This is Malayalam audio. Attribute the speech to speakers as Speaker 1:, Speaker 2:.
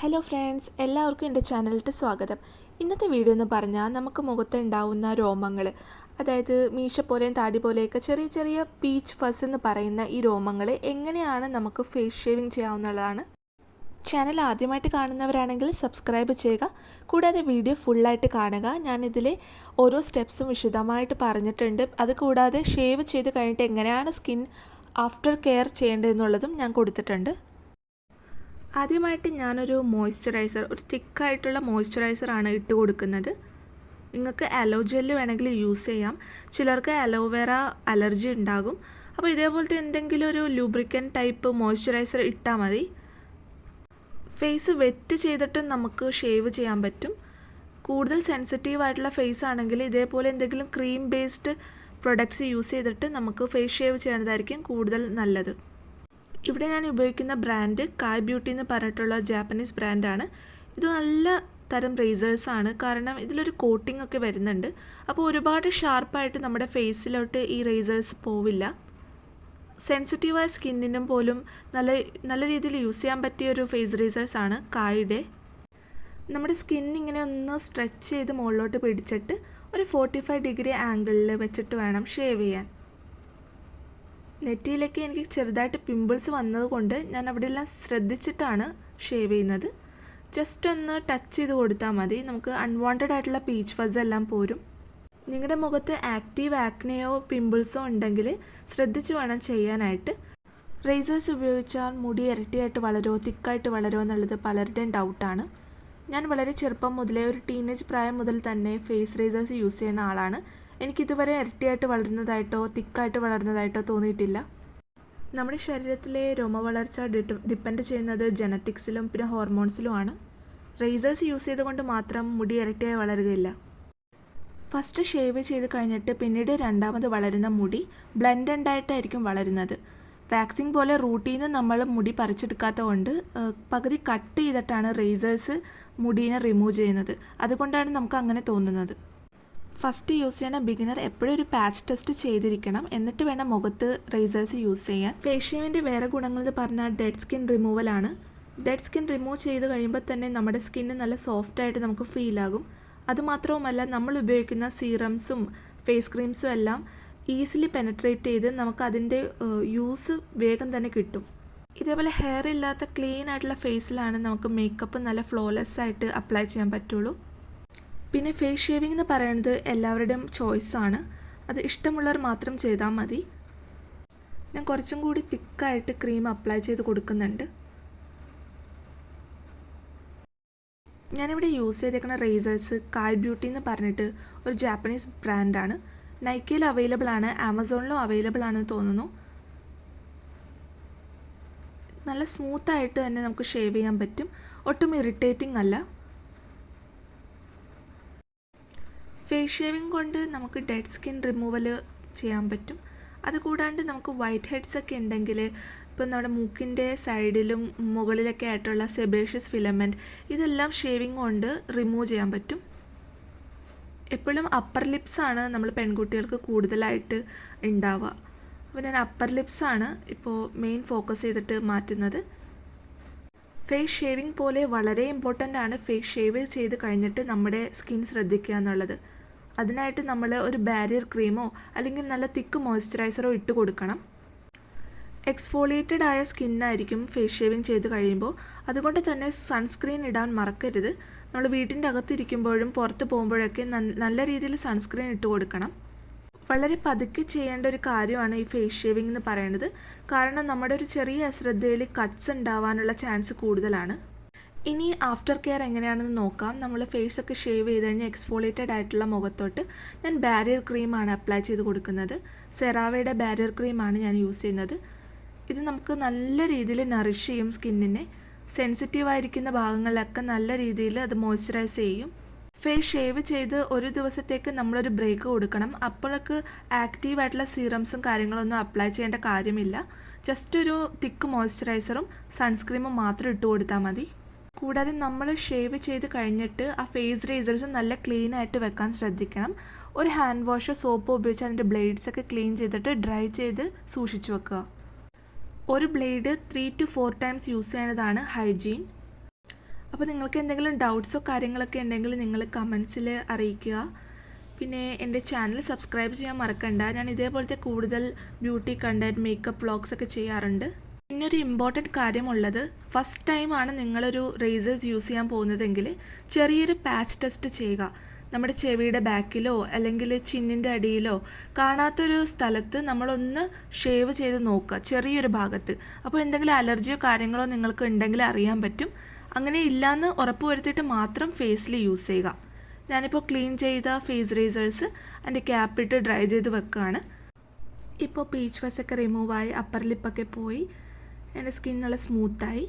Speaker 1: ഹലോ ഫ്രണ്ട്സ് എല്ലാവർക്കും എന്റെ ചാനലിലേക്ക് സ്വാഗതം. ഇന്നത്തെ വീഡിയോ എന്ന് പറഞ്ഞാൽ നമുക്ക് മുഖത്തുണ്ടാവുന്ന രോമങ്ങൾ അതായത് മീശ പോലെയും താടി പോലെയൊക്കെ ചെറിയ ചെറിയ പീച്ച് ഫസ് എന്ന് പറയുന്ന ഈ രോമങ്ങൾ എങ്ങനെയാണ് നമുക്ക് ഫേസ് ഷേവിങ് ചെയ്യാവുന്നതാണ്. ചാനൽ ആദ്യമായിട്ട് കാണുന്നവരാണെങ്കിൽ സബ്സ്ക്രൈബ് ചെയ്യുക കൂടാതെ വീഡിയോ ഫുള്ളായിട്ട് കാണുക. ഞാനിതിൽ ഓരോ സ്റ്റെപ്സും വിശദമായിട്ട് പറഞ്ഞിട്ടുണ്ട്. അത് കൂടാതെ ഷേവ് ചെയ്ത് കഴിഞ്ഞിട്ട് എങ്ങനെയാണ് സ്കിൻ ആഫ്റ്റർ കെയർ ചെയ്യേണ്ടതെന്നുള്ളതും ഞാൻ കൊടുത്തിട്ടുണ്ട്. ആദ്യമായിട്ട് ഞാനൊരു മോയ്സ്ചറൈസർ ഒരു തിക്കായിട്ടുള്ള മോയ്സ്ചറൈസറാണ് ഇട്ട് കൊടുക്കുന്നത്. നിങ്ങൾക്ക് അലോ ജെല്ല് വേണമെങ്കിൽ യൂസ് ചെയ്യാം. ചിലർക്ക് അലോവേറ അലർജി ഉണ്ടാകും. അപ്പോൾ ഇതേപോലത്തെ എന്തെങ്കിലും ഒരു ലൂബ്രിക്കൻ ടൈപ്പ് മോയ്സ്ചറൈസർ ഇട്ടാൽ മതി. ഫേസ് വെറ്റ് ചെയ്തിട്ട് നമുക്ക് ഷേവ് ചെയ്യാൻ പറ്റും. കൂടുതൽ സെൻസിറ്റീവ് ആയിട്ടുള്ള ഫേസ് ആണെങ്കിൽ ഇതേപോലെ എന്തെങ്കിലും ക്രീം ബേസ്ഡ് പ്രൊഡക്ട്സ് യൂസ് ചെയ്തിട്ട് നമുക്ക് ഫേസ് ഷേവ് ചെയ്യുന്നതായിരിക്കും കൂടുതൽ നല്ലത്. ഇവിടെ ഞാൻ ഉപയോഗിക്കുന്ന ബ്രാൻഡ് കായ് ബ്യൂട്ടി എന്ന് പറഞ്ഞിട്ടുള്ള ജാപ്പനീസ് ബ്രാൻഡാണ് ഇത് നല്ല തരം റേസേഴ്സാണ് കാരണം ഇതിലൊരു കോട്ടിംഗ് ഒക്കെ വരുന്നുണ്ട്. അപ്പോൾ ഒരുപാട് ഷാർപ്പായിട്ട് നമ്മുടെ ഫേസിലോട്ട് ഈ റേസേഴ്സ് പോവില്ല. സെൻസിറ്റീവായ സ്കിന്നിനും പോലും നല്ല നല്ല രീതിയിൽ യൂസ് ചെയ്യാൻ പറ്റിയ ഒരു ഫേസ് റേസേഴ്സാണ് കായുടെ നമ്മുടെ സ്കിൻ ഇങ്ങനെ ഒന്ന് സ്ട്രെച്ച് ചെയ്ത് മുകളിലോട്ട് പിടിച്ചിട്ട് ഒരു ഫോർട്ടി ഫൈവ് ഡിഗ്രി ആംഗിളിൽ വെച്ചിട്ട് വേണം ഷേവ് ചെയ്യാൻ. നെറ്റിയിലൊക്കെ എനിക്ക് ചെറുതായിട്ട് പിമ്പിൾസ് വന്നതുകൊണ്ട് ഞാൻ അവിടെയെല്ലാം ശ്രദ്ധിച്ചിട്ടാണ് ഷേവ് ചെയ്യുന്നത്. ജസ്റ്റ് ഒന്ന് ടച്ച് ചെയ്ത് കൊടുത്താൽ മതി. നമുക്ക് അൺവാണ്ടഡ് ആയിട്ടുള്ള പീച്ച് ഫസ് എല്ലാം പോരും. നിങ്ങളുടെ മുഖത്ത് ആക്റ്റീവ് ആക്നെയോ പിമ്പിൾസോ ഉണ്ടെങ്കിൽ ശ്രദ്ധിച്ച് വേണം ചെയ്യാനായിട്ട്. റേസേഴ്സ് ഉപയോഗിച്ചാൽ മുടി ഇരട്ടിയായിട്ട് വളരോ തിക്കായിട്ട് വളരോ എന്നുള്ളത് പലരുടെയും ഡൗട്ടാണ് ഞാൻ വളരെ ചെറുപ്പം മുതലേ ഒരു ടീനേജ് പ്രായം മുതൽ തന്നെ ഫേസ് റേസേഴ്സ് യൂസ് ചെയ്യുന്ന ആളാണ്. എനിക്കിതുവരെ ഇരട്ടിയായിട്ട് വളരുന്നതായിട്ടോ തിക്കായിട്ട് വളരുന്നതായിട്ടോ തോന്നിയിട്ടില്ല. നമ്മുടെ ശരീരത്തിലെ രോമവളർച്ച ഡിപ്പെൻഡ് ചെയ്യുന്നത് ജനറ്റിക്സിലും പിന്നെ ഹോർമോൺസിലുമാണ്. റേസേഴ്സ് യൂസ് ചെയ്തുകൊണ്ട് മാത്രം മുടി ഇരട്ടിയായി വളരുകയില്ല. ഫസ്റ്റ് ഷേവ് ചെയ്ത് കഴിഞ്ഞിട്ട് പിന്നീട് രണ്ടാമത് വളരുന്ന മുടി ബ്ലെൻഡ് ആയിട്ടായിരിക്കും വളരുന്നത്. വാക്സിൻ പോലെ റൂട്ടിൽ നിന്ന് നമ്മൾ മുടി പറിച്ചെടുക്കാത്തത് കൊണ്ട് പകുതി കട്ട് ചെയ്തിട്ടാണ് റേസേഴ്സ് മുടീനെ റിമൂവ് ചെയ്യുന്നത്. അതുകൊണ്ടാണ് നമുക്ക് അങ്ങനെ തോന്നുന്നത്. ഫസ്റ്റ് യൂസ് ചെയ്യുന്ന ബിഗിനർ എപ്പോഴും ഒരു പാച്ച് ടെസ്റ്റ് ചെയ്തിരിക്കണം. എന്നിട്ട് വേണം മുഖത്ത് റേസേഴ്സ് യൂസ് ചെയ്യാൻ. ഫേഷ്യമിന്റെ വേറെ ഗുണങ്ങൾ എന്ന് പറഞ്ഞാൽ ഡെഡ് സ്കിൻ റിമൂവൽ ആണ്. ഡെഡ് സ്കിൻ റിമൂവ് ചെയ്ത് കഴിയുമ്പോൾ തന്നെ നമ്മുടെ സ്കിന്ന് നല്ല സോഫ്റ്റ് ആയിട്ട് നമുക്ക് ഫീൽ ആകും. അതുമാത്രവുമല്ല നമ്മൾ ഉപയോഗിക്കുന്ന സീറംസും ഫേസ് ക്രീംസും എല്ലാം ഈസിലി പെനട്രേറ്റ് ചെയ്ത് നമുക്ക് അതിന്റെ യൂസ് വേഗം തന്നെ കിട്ടും. ഇതേപോലെ ഹെയർ ഇല്ലാത്ത ക്ലീൻ ആയിട്ടുള്ള ഫേസിലാണ് നമുക്ക് മേക്കപ്പ് നല്ല ഫ്ലോലെസ് ആയിട്ട് അപ്ലൈ ചെയ്യാൻ പറ്റുള്ളൂ. പിന്നെ ഫേസ് ഷേവിംഗ് എന്ന് പറയുന്നത് എല്ലാവരുടെയും ചോയ്സാണ് അത് ഇഷ്ടമുള്ളവർ മാത്രം ചെയ്താൽ മതി. ഞാൻ കുറച്ചും കൂടി തിക്കായിട്ട് ക്രീം അപ്ലൈ ചെയ്ത് കൊടുക്കുന്നുണ്ട്. ഞാനിവിടെ യൂസ് ചെയ്തേക്കുന്ന റേസേഴ്സ് കായ് ബ്യൂട്ടി എന്ന് പറഞ്ഞിട്ട് ഒരു ജാപ്പനീസ് ബ്രാൻഡാണ് നൈക്കയിൽ അവൈലബിൾ ആണ് ആമസോണിലും അവൈലബിൾ ആണെന്ന് തോന്നുന്നു. നല്ല സ്മൂത്തായിട്ട് തന്നെ നമുക്ക് ഷേവ് ചെയ്യാൻ പറ്റും. ഒട്ടും ഇറിറ്റേറ്റിംഗ് അല്ല. ഫേസ് ഷേവിങ് കൊണ്ട് നമുക്ക് ഡെഡ് സ്കിൻ റിമൂവൽ ചെയ്യാൻ പറ്റും. അതുകൂടാണ്ട് നമുക്ക് വൈറ്റ് ഹെഡ്സ് ഒക്കെ ഉണ്ടെങ്കിൽ ഇപ്പം നമ്മുടെ മൂക്കിന്റെ സൈഡിലും മുകളിലൊക്കെ ആയിട്ടുള്ള സെബേഷ്യസ് ഫിലമെന്റ് ഇതെല്ലാം ഷേവിങ് കൊണ്ട് റിമൂവ് ചെയ്യാൻ പറ്റും. എപ്പോഴും അപ്പർ ലിപ്സാണ് നമ്മൾ പെൺകുട്ടികൾക്ക് കൂടുതലായിട്ട് ഉണ്ടാവുക. അപ്പോൾ ഞാൻ അപ്പർ ലിപ്സാണ് ഇപ്പോൾ മെയിൻ ഫോക്കസ് ചെയ്തിട്ട് മാറ്റുന്നത്. ഫേസ് ഷേവിങ് പോലെ വളരെ ഇമ്പോർട്ടന്റ് ആണ് ഫേസ് ഷേവ് ചെയ്ത് കഴിഞ്ഞിട്ട് നമ്മുടെ സ്കിൻ ശ്രദ്ധിക്കുക എന്നുള്ളത്. അതിനായിട്ട് നമ്മൾ ഒരു ബാരിയർ ക്രീമോ അല്ലെങ്കിൽ നല്ല തിക്ക് മോയ്സ്ചറൈസറോ ഇട്ട് കൊടുക്കണം. എക്സ്ഫോളിയേറ്റഡ് ആയ സ്കിന്നായിരിക്കും ഫേസ് ഷേവിങ് ചെയ്ത് കഴിയുമ്പോൾ. അതുകൊണ്ട് തന്നെ സൺസ്ക്രീൻ ഇടാൻ മറക്കരുത്. നമ്മൾ വീട്ടിന്റെ അകത്തിരിക്കുമ്പോഴും പുറത്ത് പോകുമ്പോഴൊക്കെ നല്ല രീതിയിൽ സൺസ്ക്രീൻ ഇട്ട് കൊടുക്കണം. വളരെ പതുക്കെ ചെയ്യേണ്ട ഒരു കാര്യമാണ് ഈ ഫേസ് ഷേവിംഗ് എന്ന് പറയുന്നത്. കാരണം നമ്മുടെ ഒരു ചെറിയ അശ്രദ്ധയിൽ കട്ട്സ് ഉണ്ടാവാനുള്ള ചാൻസ് കൂടുതലാണ്. ഇനി ആഫ്റ്റർ കെയർ എങ്ങനെയാണെന്ന് നോക്കാം. നമ്മൾ ഫേസ് ഒക്കെ ഷേവ് ചെയ്ത് കഴിഞ്ഞാൽ എക്സ്പോളേറ്റഡ് ആയിട്ടുള്ള മുഖത്തോട്ട് ഞാൻ ബാരിയർ ക്രീമാണ് അപ്ലൈ ചെയ്ത് കൊടുക്കുന്നത്. സെറാവയുടെ ബാരിയർ ക്രീമാണ് ഞാൻ യൂസ് ചെയ്യുന്നത്. ഇത് നമുക്ക് നല്ല രീതിയിൽ നറിഷ് ചെയ്യും സ്കിന്നിനെ. സെൻസിറ്റീവ് ആയിരിക്കുന്ന ഭാഗങ്ങളിലൊക്കെ നല്ല രീതിയിൽ അത് മോയ്സ്ചറൈസ് ചെയ്യും. ഫേസ് ഷേവ് ചെയ്ത് ഒരു ദിവസത്തേക്ക് നമ്മളൊരു ബ്രേക്ക് കൊടുക്കണം. അപ്പോഴൊക്കെ ആക്റ്റീവ് ആയിട്ടുള്ള സീറംസും കാര്യങ്ങളൊന്നും അപ്ലൈ ചെയ്യേണ്ട കാര്യമില്ല. ജസ്റ്റ് ഒരു തിക്ക് മോയ്സ്ചറൈസറും സൺസ്ക്രീമും മാത്രം ഇട്ട് കൊടുത്താൽ മതി. കൂടാതെ നമ്മൾ ഷേവ് ചെയ്ത് കഴിഞ്ഞിട്ട് ആ ഫേസ് റേസേഴ്സ് നല്ല ക്ലീൻ ആയിട്ട് വെക്കാൻ ശ്രദ്ധിക്കണം. ഒരു ഹാൻഡ് വാഷോ സോപ്പോ ഉപയോഗിച്ച് അതിന്റെ ബ്ലേഡ്സ് ഒക്കെ ക്ലീൻ ചെയ്തിട്ട് ഡ്രൈ ചെയ്ത് സൂക്ഷിച്ചു വെക്കുക. ഒരു blade three two four times use ചെയ്യുന്നതാണ് ഹൈജീൻ അപ്പോൾ നിങ്ങൾക്ക് എന്തെങ്കിലും ഡൗട്ട്സോ കാര്യങ്ങളൊക്കെ ഉണ്ടെങ്കിൽ നിങ്ങൾ കമൻസിൽ അറിയിക്കുക. പിന്നെ എന്റെ ചാനൽ സബ്സ്ക്രൈബ് ചെയ്യാൻ മറക്കണ്ട. ഞാൻ ഇതേപോലത്തെ കൂടുതൽ ബ്യൂട്ടി കണ്ടന്റ് മേക്കപ്പ് വ്ളോഗ്സ് ഒക്കെ ചെയ്യാറുണ്ട്. പിന്നെ ഒരു ഇമ്പോർട്ടന്റ് കാര്യമുള്ളത് ഫസ്റ്റ് ടൈമാണ് നിങ്ങളൊരു റേസേഴ്സ് യൂസ് ചെയ്യാൻ പോകുന്നതെങ്കിൽ ചെറിയൊരു പാച്ച് ടെസ്റ്റ് ചെയ്യുക. നമ്മുടെ ചെവിയുടെ ബാക്കിലോ അല്ലെങ്കിൽ ചിന്നിന്റെ അടിയിലോ കാണാത്തൊരു സ്ഥലത്ത് നമ്മളൊന്ന് ഷേവ് ചെയ്ത് നോക്കുക ചെറിയൊരു ഭാഗത്ത്. അപ്പോൾ എന്തെങ്കിലും അലർജിയോ കാര്യങ്ങളോ നിങ്ങൾക്ക് ഉണ്ടെങ്കിൽ അറിയാൻ പറ്റും. അങ്ങനെ ഇല്ലയെന്ന് ഉറപ്പ് വരുത്തിയിട്ട് മാത്രം ഫേസിൽ യൂസ് ചെയ്യുക. ഞാനിപ്പോൾ ക്ലീൻ ചെയ്ത ഫേസ് റേസേഴ്സ് അതിന്റെ ക്യാപ്പിട്ട് ഡ്രൈ ചെയ്ത് വെക്കുകയാണ്. ഇപ്പോൾ പീച്ച് ഒക്കെ റിമൂവായി അപ്പർ ലിപ്പൊക്കെ പോയി. എന്റെ സ്കിൻ നല്ല സ്മൂത്തായി.